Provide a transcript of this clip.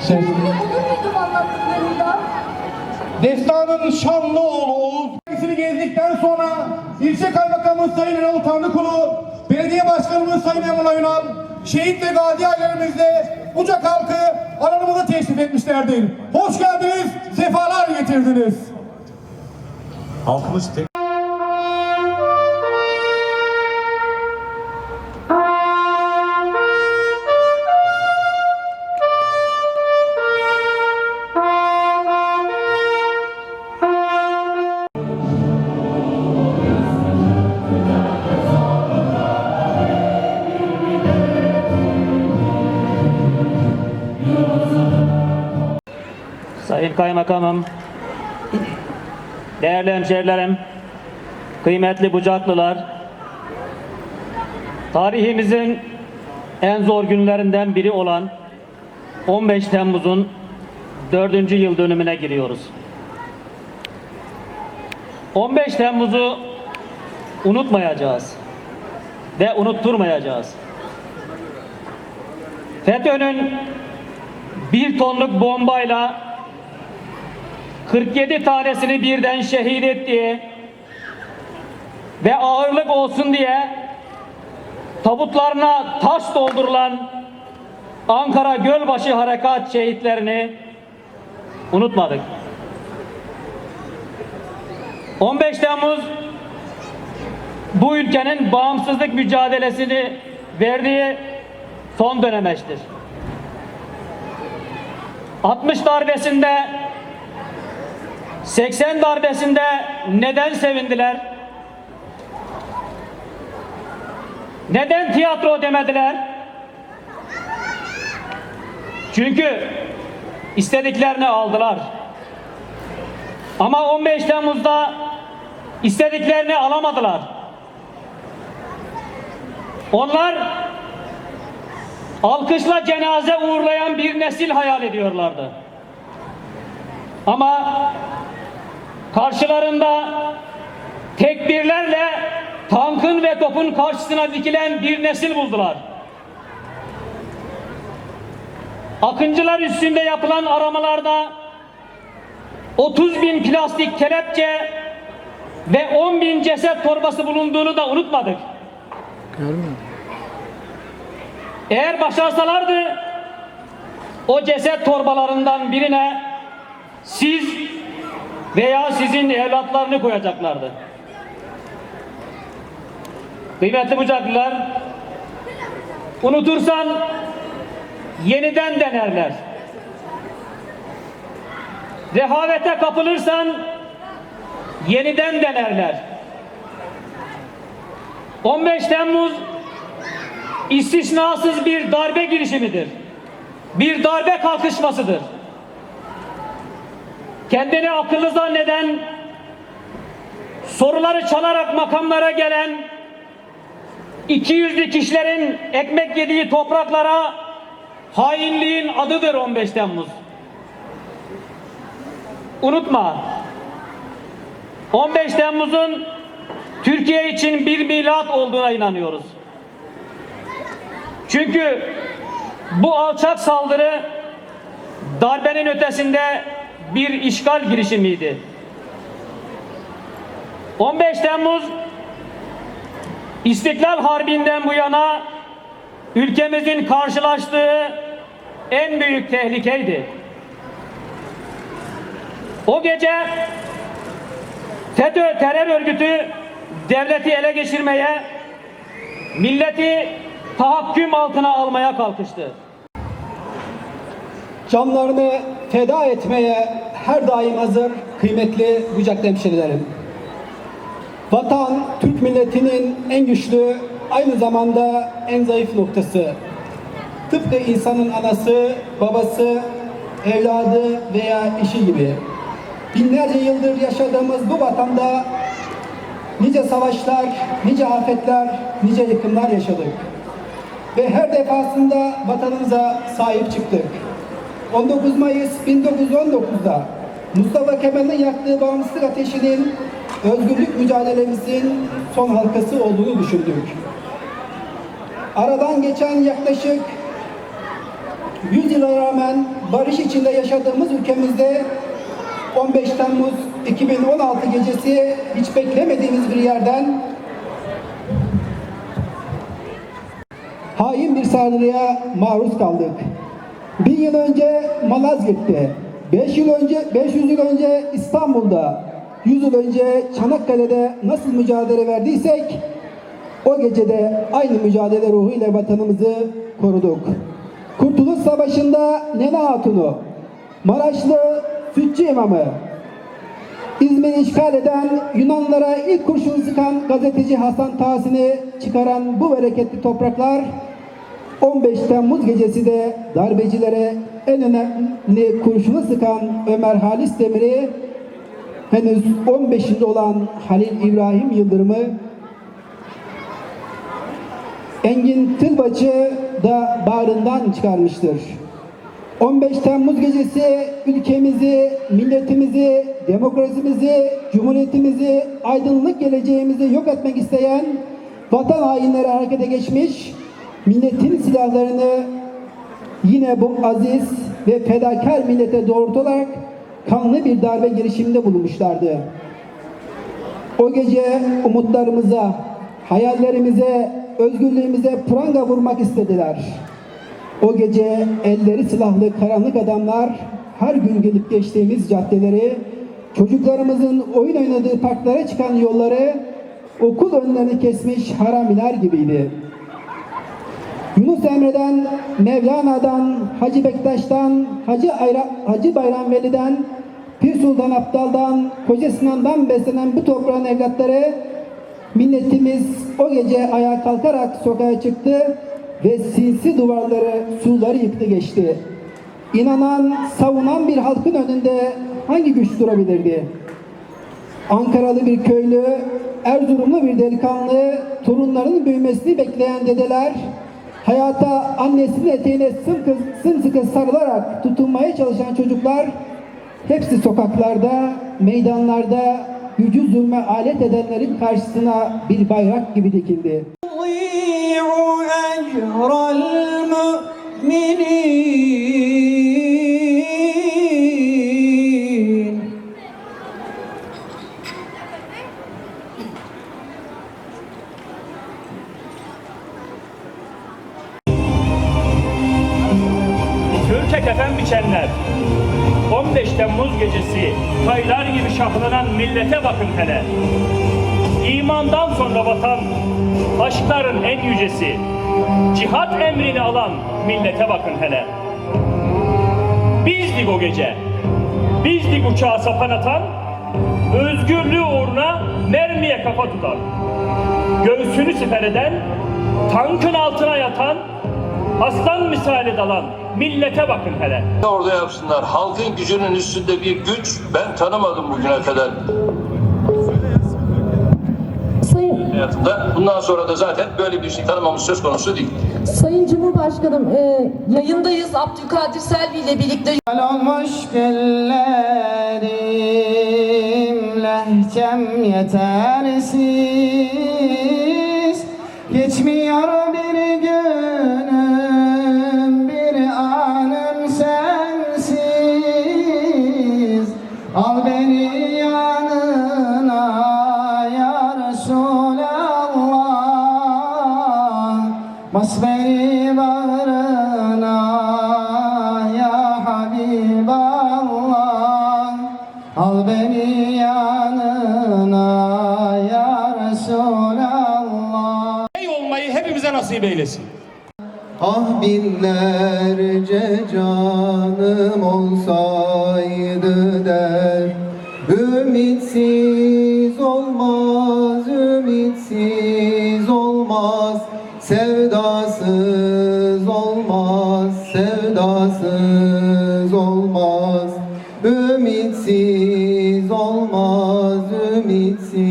Ses. Destanın şanlı oğlu Oğuz. Kendisini gezdikten sonra ilçe kaymakamımız Sayın Erol Tanrıkulu, belediye başkanımız Sayın Emrullah Ünal, şehit ve gazi ailelerimizle Bucak halkı alanımıza teşrif etmişlerdir. Hoş geldiniz, sefalar getirdiniz. Halkımız tek Sayın Kaymakamım, değerli hemşehrilerim, kıymetli Bucaklılar, tarihimizin en zor günlerinden biri olan 15 Temmuz'un 4. yıl dönümüne giriyoruz. 15 Temmuz'u unutmayacağız ve unutturmayacağız. FETÖ'nün bir tonluk bombayla 47 tanesini birden şehit ettiği ve ağırlık olsun diye tabutlarına taş doldurulan Ankara Gölbaşı Harekat şehitlerini unutmadık. 15 Temmuz bu ülkenin bağımsızlık mücadelesini verdiği son dönemeçtir. 60 darbesinde 80 darbesinde neden sevindiler? Neden tiyatro demediler? Çünkü istediklerini aldılar. Ama 15 Temmuz'da istediklerini alamadılar. Onlar alkışla cenaze uğurlayan bir nesil hayal ediyorlardı. Ama karşılarında tekbirlerle tankın ve topun karşısına dikilen bir nesil buldular. Akıncılar üstünde yapılan aramalarda 30 bin plastik kelepçe ve 10 bin ceset torbası bulunduğunu da unutmadık. Eğer başarsalardı o ceset torbalarından birine siz veya sizin evlatlarını koyacaklardı. Kıymetli bucaklılar, unutursan yeniden denerler. Rehavete kapılırsan yeniden denerler. 15 Temmuz istisnasız bir darbe girişimidir. Bir darbe kalkışmasıdır. Kendini akıllı zanneden, soruları çalarak makamlara gelen, iki yüzlü kişilerin ekmek yediği topraklara hainliğin adıdır 15 Temmuz. Unutma, 15 Temmuz'un Türkiye için bir milat olduğuna inanıyoruz. Çünkü bu alçak saldırı darbenin ötesinde bir işgal girişimiydi. 15 Temmuz İstiklal Harbi'nden bu yana ülkemizin karşılaştığı en büyük tehlikeydi. O gece FETÖ terör örgütü devleti ele geçirmeye, milleti tahakküm altına almaya kalkıştı. Canlarını feda etmeye her daim hazır kıymetli bucak hemşerilerim. Vatan, Türk milletinin en güçlü, aynı zamanda en zayıf noktası. Tıpkı insanın anası, babası, evladı veya eşi gibi. Binlerce yıldır yaşadığımız bu vatanda nice savaşlar, nice afetler, nice yıkımlar yaşadık. Ve her defasında vatanımıza sahip çıktık. 19 Mayıs 1919'da Mustafa Kemal'in yaktığı bağımsızlık ateşinin özgürlük mücadelemizin son halkası olduğunu düşündük. Aradan geçen yaklaşık 100 yıla rağmen barış içinde yaşadığımız ülkemizde 15 Temmuz 2016 gecesi hiç beklemediğimiz bir yerden hain bir saldırıya maruz kaldık. Bir yıl önce Malazgirt'te, 5 yıl önce, 500 yıl önce İstanbul'da, 100 yıl önce Çanakkale'de nasıl mücadele verdiysek o gecede aynı mücadele ruhuyla vatanımızı koruduk. Kurtuluş Savaşı'nda Nene Hatun'u, Maraşlı Sütçü İmamı, İzmir'i işgal eden Yunanlara ilk kurşun sıkan gazeteci Hasan Tahsin'i çıkaran bu bereketli topraklar 15 Temmuz gecesi de darbecilere en önemli kurşunu sıkan Ömer Halis Demir'i henüz 15'inde olan Halil İbrahim Yıldırım'ı Engin Tılbaç'ı da bağrından çıkarmıştır. 15 Temmuz gecesi ülkemizi, milletimizi, demokrasimizi, cumhuriyetimizi, aydınlık geleceğimizi yok etmek isteyen vatan hainleri harekete geçmiş, milletin silahlarını yine bu aziz ve fedakar millete doğrultularak kanlı bir darbe girişiminde bulunmuşlardı. O gece umutlarımıza, hayallerimize, özgürlüğümüze pranga vurmak istediler. O gece elleri silahlı karanlık adamlar her gün gelip geçtiğimiz caddeleri, çocuklarımızın oyun oynadığı parklara çıkan yolları okul önlerini kesmiş haramiler gibiydi. Yunus Emre'den, Mevlana'dan, Hacı Bektaş'tan, Hacı, Ayra, Hacı Bayram Veli'den, Pir Sultan Abdal'dan, Koca Sinan'dan beslenen bu toprağın evlatları milletimiz o gece ayağa kalkarak sokağa çıktı ve sinsi duvarları, suları yıktı geçti. İnanan, savunan bir halkın önünde hangi güç durabilirdi? Ankaralı bir köylü, Erzurumlu bir delikanlı, torunlarının büyümesini bekleyen dedeler, hayata annesinin eteğine sımkı, sımsıkı sarılarak tutunmaya çalışan çocuklar, hepsi sokaklarda, meydanlarda, gücü zulme alet edenlerin karşısına bir bayrak gibi dikildi. Türk kefen biçenler 15 Temmuz gecesi taylar gibi şahlanan millete bakın hele. İmandan sonra vatan, aşkların en yücesi. Cihat emrini alan millete bakın hele. Bizdik o gece. Bizdik uçağa sapan atan, özgürlüğü uğruna mermiye kafa tutan. Göğsünü siper eden, tankın altına yatan, aslan misali dalan millete bakın hele. orada yapsınlar. Halkın gücünün üstünde bir güç ben tanımadım bugüne kadar Sayın, hayatımda. Bundan sonra da zaten böyle bir şey tanımamız söz konusu değil. Sayın Cumhurbaşkanım, e, yayındayız. Abdülkadir Selvi ile birlikte olmuş güllerim lehçem yetersiz Geçmiyor bir Beni bağrına ya Habiballah Al beni yanına ya Resulallah Ey olmayı hepimize nasip eylesin. Ah binlerce canım olsaydı Ümitsiz olmaz, ümitsiz